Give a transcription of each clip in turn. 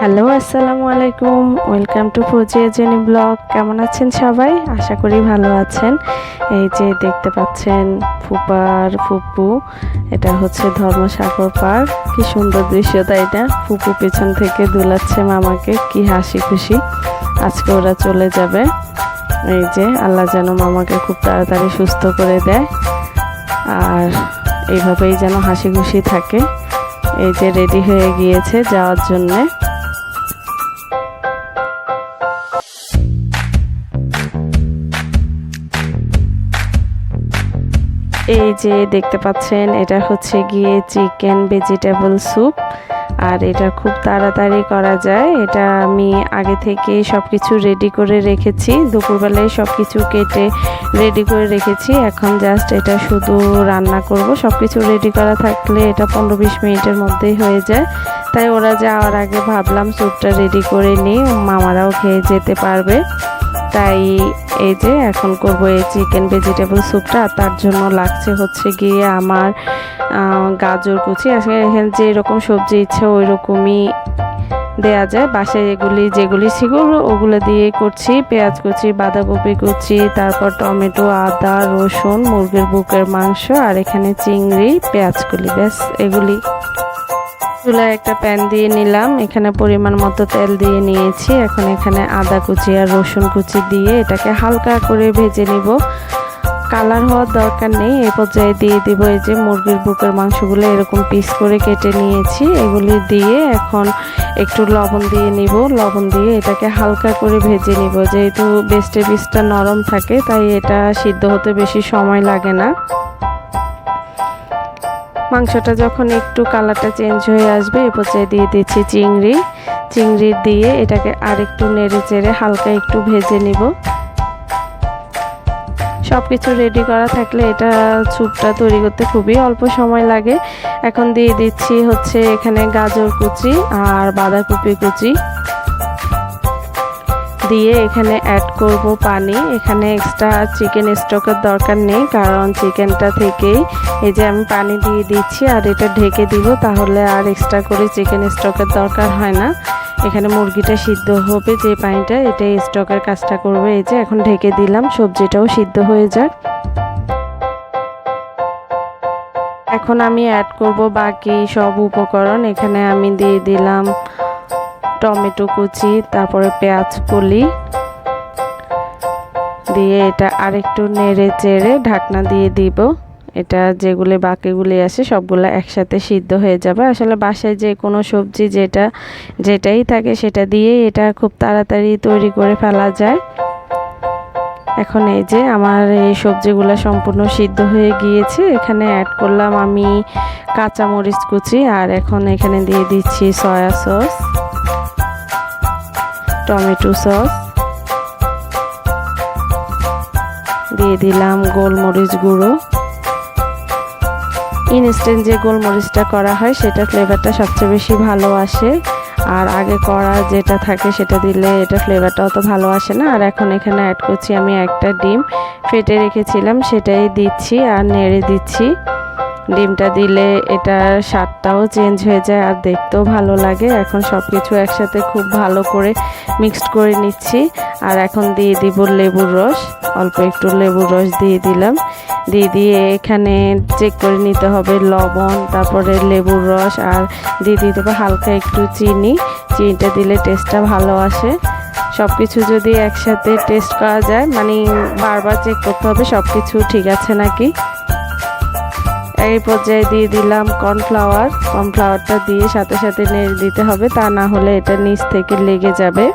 Hello, আসসালামু আলাইকুম। Welcome to Fouzia Jeni blog. কেমন আছেন সবাই? আশা করি ভালো আছেন। এই যে দেখতে পাচ্ছেন ফুপার ফুপু। এটা হচ্ছে ধর্মসাগর পার্ক। কি সুন্দর দৃশ্য, তাই না? ফুপু পেছন থেকে দুলাচ্ছে মামাকে। কি হাসি খুশি। আজকে ওরা চলে যাবে। এই যে আল্লাহ যেন মামাকে খুব তাড়াতাড়ি সুস্থ করে দেয়। আর এইভাবেই যেন হাসি খুশি থাকে। এই যে রেডি হয়ে গিয়েছে যাওয়ার জন্যে। এই যে দেখতে পাচ্ছেন, এটা হচ্ছে গিয়ে চিকেন ভেজিটেবল স্যুপ। আর এটা খুব তাড়াতাড়ি করা যায়। এটা আমি আগে থেকে সব কিছু রেডি করে রেখেছি। দুপুরবেলায় সব কিছু কেটে রেডি করে রেখেছি। এখন জাস্ট এটা শুধু রান্না করব। সব কিছু রেডি করা থাকলে এটা পনেরো বিশ মিনিটের মধ্যেই হয়ে যায়। তাই ওরা যাওয়ার আগে ভাবলাম স্যুপটা রেডি করে নিই। মামারাও খেয়ে যেতে পারবে। তাই এই যে এখন করব এই চিকেন ভেজিটেবল স্যুপটা তার জন্য লাগছে হচ্ছে গিয়ে আমার গাজর কুচি। আসলে এখানে যে রকম সবজি ইচ্ছে ওই রকমই দেয়া যায়। বাসায় এগুলি যেগুলি ছিল, ওগুলো দিয়ে করছি। পেঁয়াজ কুচি, বাঁধাকপি কুচি, তারপর টমেটো, আদা, রসুন, মুরগির বুকের মাংস, আর এখানে চিংড়ি, পেঁয়াজ কলি, ব্যাস, এগুলি। চুলায় একটা প্যান দিয়ে নিলাম। এখানে পরিমাণ মতো তেল দিয়ে নিয়েছি। এখন এখানে আদা কুচি আর রসুন কুচি দিয়ে এটাকে হালকা করে ভেজে নিব। কালার হওয়ার দরকার নেই। এই পর্যায়ে দিয়ে দিব এই যে মুরগির বুকের মাংসগুলো এরকম পিস করে কেটে নিয়েছি। এগুলি দিয়ে এখন একটু লবণ দিয়ে নিব। লবণ দিয়ে এটাকে হালকা করে ভেজে নিব। যেহেতু বেস্টে পিসটা নরম থাকে, তাই এটা সিদ্ধ হতে বেশি সময় লাগে না। মাংসটা যখন একটু কালারটা চেঞ্জ হয়ে আসবে, এ পর্যায়ে দিয়ে দিচ্ছি চিংড়ি। চিংড়ি দিয়ে এটাকে আরেকটু নেড়ে চেড়ে হালকা একটু ভেজে নিব। সব কিছু রেডি করা থাকলে এটা স্যুপটা তৈরি করতে খুবই অল্প সময় লাগে। এখন দিয়ে দিচ্ছি হচ্ছে এখানে গাজর কুচি আর বাঁধাকপি কুচি। দিয়ে এখানে অ্যাড করব পানি। এখানে এক্সট্রা চিকেন স্টকের দরকার নেই, কারণ চিকেনটা থেকেই এই যে আমি পানি দিয়ে দিচ্ছি আর এটা ঢেকে দিব, তাহলে আর এক্সট্রা করে চিকেন স্টকের দরকার হয় না। এখানে মুরগিটা সিদ্ধ হবে যে পানিটা এটা স্টকের কাজটা করবে। এই যে এখন ঢেকে দিলাম, সবজিটাও সিদ্ধ হয়ে যাক। এখন আমি অ্যাড করব বাকি সব উপকরণ। এখানে আমি দিয়ে দিলাম টমেটো কুচি, তারপরে পেঁয়াজ কলি দিয়ে এটা আরেকটু নেড়ে চেড়ে ঢাকনা দিয়ে দিব। এটা যেগুলি বাকিগুলি আছে সবগুলো একসাথে সিদ্ধ হয়ে যাবে। আসলে বাসায় যে কোনো সবজি যেটা, যেটাই থাকে সেটা দিয়ে এটা খুব তাড়াতাড়ি তৈরি করে ফেলা যায়। এখন এই যে আমার এই সবজিগুলো সম্পূর্ণ সিদ্ধ হয়ে গিয়েছে। এখানে অ্যাড করলাম আমি কাঁচামরিচ কুচি আর এখন এখানে দিয়ে দিচ্ছি সয়া সস টমেটো সস। দিয়ে দিলাম গোলমরিচ গুঁড়ো। ইনস্ট্যান্ট যে গোলমরিচটা করা হয়, সেটা ফ্লেভারটা সবচেয়ে বেশি ভালো আসে। আর আগে করা যেটা থাকে, সেটা দিলে এটা ফ্লেভারটা অত ভালো আসে না। আর এখন এখানে অ্যাড করছি আমি একটা ডিম। ফেটে রেখেছিলাম, সেটাই দিচ্ছি আর নেড়ে দিচ্ছি। ডিমটা দিলে এটার স্বাদটাও চেঞ্জ হয়ে যায় আর দেখতেও ভালো লাগে। এখন সব কিছু একসাথে খুব ভালো করে মিক্সড করে নিচ্ছি। আর এখন দিয়ে দিব লেবুর রস। অল্প একটু লেবুর রস দিয়ে দিলাম। দিয়ে দিয়ে এখানে চেক করে নিতে হবে লবণ, তারপরে লেবুর রস আর দিয়ে দিতে হবে হালকা একটু চিনি। চিনিটা দিলে টেস্টটা ভালো আসে। সব কিছু যদি একসাথে টেস্ট করা যায় মানে বারবার চেক করতে হবে সব কিছু ঠিক আছে নাকি? এই পর্যায়ে দিয়ে দিলাম কর্নফ্লাওয়ার। কর্নফ্লাওয়ারটা দিয়ে সাথে সাথে নেড়ে দিতে হবে, তা না হলে এটা নিচ থেকে লেগে যাবে।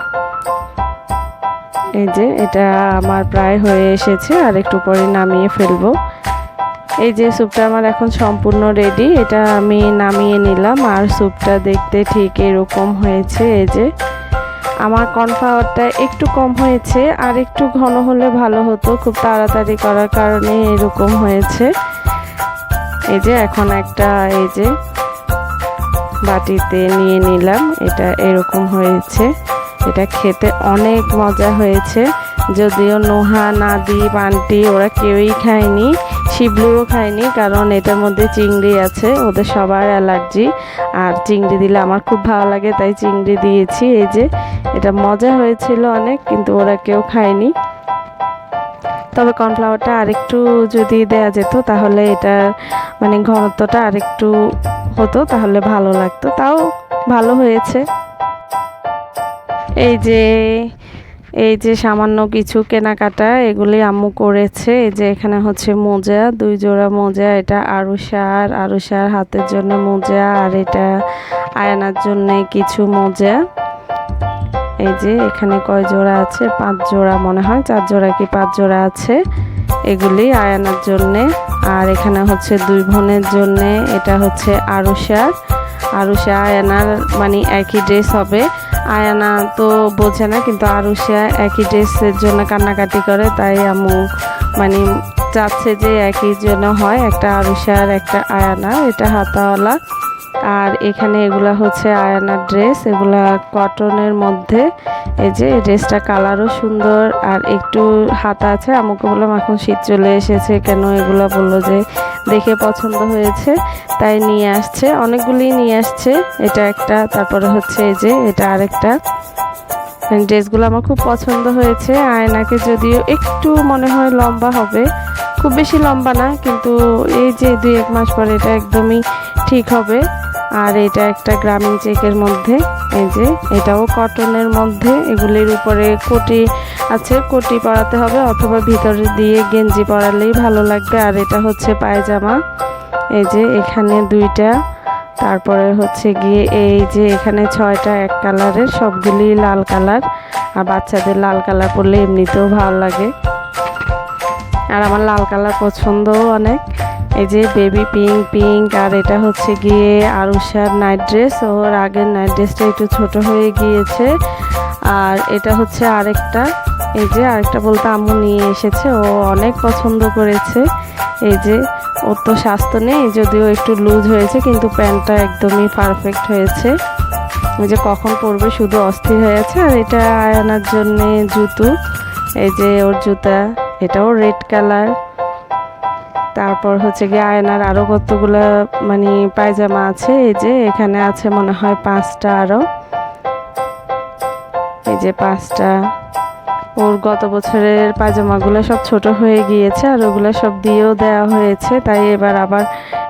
এই যে এটা আমার প্রায় হয়ে এসেছে, আর একটু পরে নামিয়ে ফেলব। এই যে স্যুপটা আমার এখন সম্পূর্ণ রেডি, এটা আমি নামিয়ে নিলাম, আর স্যুপটা দেখতে ঠিক এরকম হয়েছে। এই যে আমার কর্নফ্লাওয়ারটা একটু কম হয়েছে, আর একটু ঘন হলে ভালো হতো, খুব তাড়াতাড়ি করার কারণে এরকম হয়েছে। এই যে এখন একটা এই যে বাটিতে নিয়ে নিলাম। এটা এরকম হয়েছে। এটা খেতে অনেক মজা হয়েছে। যদিও নোহা নাদি বান্টি ওরা কেউই খায়নি, শিবলুও খায়নি, কারণ এটার মধ্যে চিংড়ি আছে, ওদের সবার অ্যালার্জি। আর চিংড়ি দিলে আমার খুব ভালো লাগে, তাই চিংড়ি দিয়েছি। এই যে এটা মজা হয়েছিল অনেক, কিন্তু ওরা কেউ খায়নি। তবে কর্নফ্লাওয়ারটা আরেকটু যদি দেয়া যেত, তাহলে এটার মানে ঘনত্বটা আরেকটু হতো, তাহলে ভালো লাগতো। তাও ভালো হয়েছে। এই যে এই যে সামান্য কিছু কেনাকাটা, এগুলি আম্মু করেছে। এই যে এখানে হচ্ছে মোজা, দুই জোড়া মোজা, এটা আরুষার আরুষার হাতের জন্য মোজা, আর এটা আয়নার জন্য কিছু মোজা। এই যে এখানে কয় জোড়া আছে? পাঁচ জোড়া মনে হয়। চার জোড়া কি পাঁচ জোড়া আছে? এগুলি আয়ানার জন্যে। আর এখানে হচ্ছে দুই বোনের জন্যে। এটা হচ্ছে আরুষার আরুষা আয়ানার মানে একই ড্রেস হবে। আয়ানা তো বোঝে না, কিন্তু আরুষা একই ড্রেসের জন্য কান্নাকাটি করে। তাই আম্মু মানে চাচ্ছে যে একই জন্য হয়। একটা আরুষার, একটা আয়ানা এটা হাতাওয়ালা। আর এখানে এগুলা হচ্ছে আয়ানার ড্রেস, এগুলা কটনের মধ্যে। এই যে ড্রেসটা কালারও সুন্দর আর একটু হাতা আছে। আমাকে বললাম, এখন শীত চলে এসেছে, কেন এগুলো বলল যে দেখে পছন্দ হয়েছে? তাই নিয়ে আসছে, অনেকগুলি নিয়ে আসছে। এটা একটা, তারপরে হচ্ছে এই যে, এটা আরেকটা। ড্রেসগুলো আমার খুব পছন্দ হয়েছে। আয়নাকে যদিও একটু মনে হয় লম্বা হবে। খুব বেশি লম্বা না, কিন্তু এই যে দুই এক মাস পরে এটা একদমই ঠিক হবে। আর এটা একটা গ্রামীণ চেকের মধ্যে, এই যে এটাও কটনের মধ্যে, এগুলির উপরে কোটি আছে কোটি পরাতে হবে অথবা ভিতরে দিয়ে গেঞ্জি পরালেই ভালো লাগবে। আর এটা হচ্ছে পায়জামা, এই যে এখানে দুইটা, তারপরে হচ্ছে গিয়ে এই যে এখানে ছয়টা এক কালারের, সবগুলি লাল কালার, আর বাচ্চাদের লাল কালার পরলে এমনিতেও ভালো লাগে। আর আমার লাল কালার পছন্দও অনেক। এই যে বেবি পিঙ্ক পিঙ্ক আর এটা হচ্ছে গিয়ে আরুষার নাইট ড্রেস ওর আগের নাইট ড্রেসটা একটু ছোট হয়ে গিয়েছে। আর এটা হচ্ছে আরেকটা। এই যে আরেকটা বলতে আম্মু নিয়ে এসেছে। ও অনেক পছন্দ করেছে। এই যে ওর তো স্বাস্থ্য নেই, যদিও একটু লুজ হয়েছে, কিন্তু প্যান্টটা একদমই পারফেক্ট হয়েছে। এই যে কখন পরবে শুধু অস্থির হয়েছে আর এটা আয়নার জন্যে জুতো। এই যে ওর জুতা, এটাও রেড কালার তারপর হচ্ছে গিয়ে আয়নার আরও কতগুলো মানে পায়জামা আছে, এই যে এখানে আছে মনে হয় পাঁচটা আরও এই যে পাঁচটা। ওর গত বছরের পায়জামাগুলো সব ছোট হয়ে গিয়েছে আর ওগুলো সব দিয়েও দেওয়া হয়েছে, তাই এবার আবার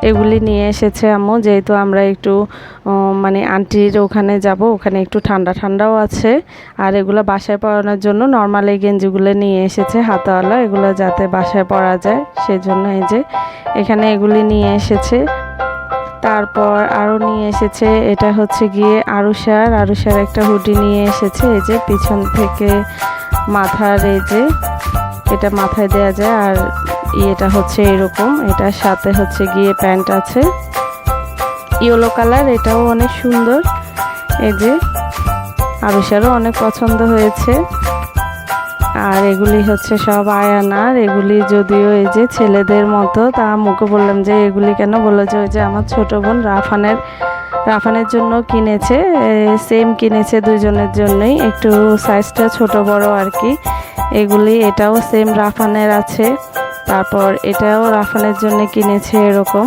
এগুলি নিয়ে এসেছে আম্মু, যেহেতু আমরা একটু মানে আন্টির ওখানে যাব, ওখানে একটু ঠান্ডা ঠান্ডাও আছে। আর এগুলো বাসায় পরানোর জন্য নর্মাল এই গেঞ্জিগুলো নিয়ে এসেছে, হাতাওয়ালা, এগুলো যাতে বাসায় পরা যায়, সেজন্য এই যে এখানে এগুলি নিয়ে এসেছে। তারপর আরও নিয়ে এসেছে, এটা হচ্ছে গিয়ে আরুষার আরুষার একটা হুডি নিয়ে এসেছে, এই যে পিছন থেকে মাথার এই যে, এটা মাথায় দেওয়া যায়, আর ইয়েটা হচ্ছে এরকম। এটার সাথে হচ্ছে গিয়ে প্যান্ট আছে। ইয়েলো কালার, এটাও অনেক সুন্দর। এই যে আরুষারও অনেক পছন্দ হয়েছে। আর এগুলি হচ্ছে সব আয়ানার এগুলি যদিও এই যে ছেলেদের মতো, তা মুখে বললাম যে এগুলি কেন বলল যে ওই যে আমার ছোটো বোন রাফানের রাফানের জন্য কিনেছে। সেম কিনেছে দুজনের জন্যই। একটু সাইজটা ছোট বড় আর কি। এগুলি এটাও সেম রাফানের আছে। তারপর এটাও রাফানের জন্য কিনেছে এরকম।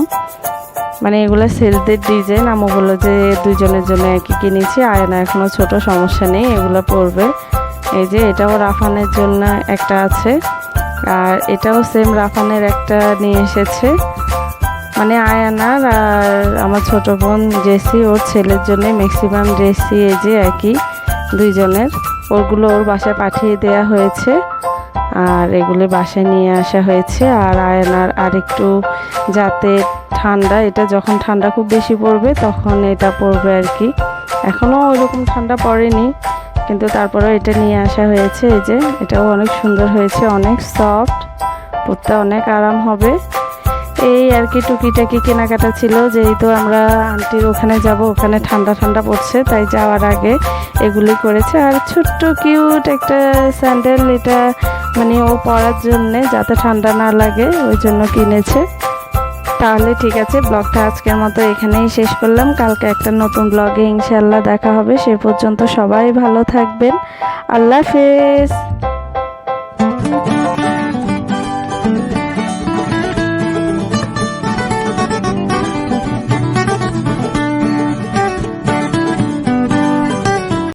মানে এগুলো সেলদের ডিজাইন আমু বলল যে দুজনের জন্য একই কিনেছি। আয়না এখনও ছোট, সমস্যা নেই, এগুলো পড়বে এই যে এটাও রাফানের জন্য একটা আছে। আর এটাও সেম রাফানের একটা নিয়ে এসেছে। মানে আয়ানার আর আমার ছোট বোন জেসি, ওর ছেলের জন্য ম্যাক্সিমাম ড্রেসই এই যে একই, দুইজনের। ওরগুলো ওর বাসায় পাঠিয়ে দেয়া হয়েছে। আর এগুলো বাসায় নিয়ে আসা হয়েছে। আর আয়নার আর একটু যাতে ঠান্ডা, এটা যখন ঠান্ডা খুব বেশি পড়বে তখন এটা পড়বে আর কি। এখনও ওইরকম ঠান্ডা পড়েনি, কিন্তু তারপরেও এটা নিয়ে আসা হয়েছে। এই যে, এটাও অনেক সুন্দর হয়েছে, অনেক সফট পড়তে অনেক আরাম হবে। এই আর কি টুকিটাকি কেনাকাটা ছিল, যেহেতু আমরা আন্টির ওখানে যাব, ওখানে ঠান্ডা ঠান্ডা পড়ছে, তাই যাওয়ার আগে এগুলি করেছে। আর ছোট্ট কিউট একটা স্যান্ডেল এটা মানে ও পরার জন্যে যাতে ঠান্ডা না লাগে, ওই জন্য কিনেছে। তাহলে ঠিক আছে, ব্লগটা আজকের মতো এখানেই শেষ করলাম। কালকে একটা নতুন ব্লগে ইনশাল্লাহ দেখা হবে। সে পর্যন্ত সবাই ভালো থাকবেন। আল্লাহ হাফেজ।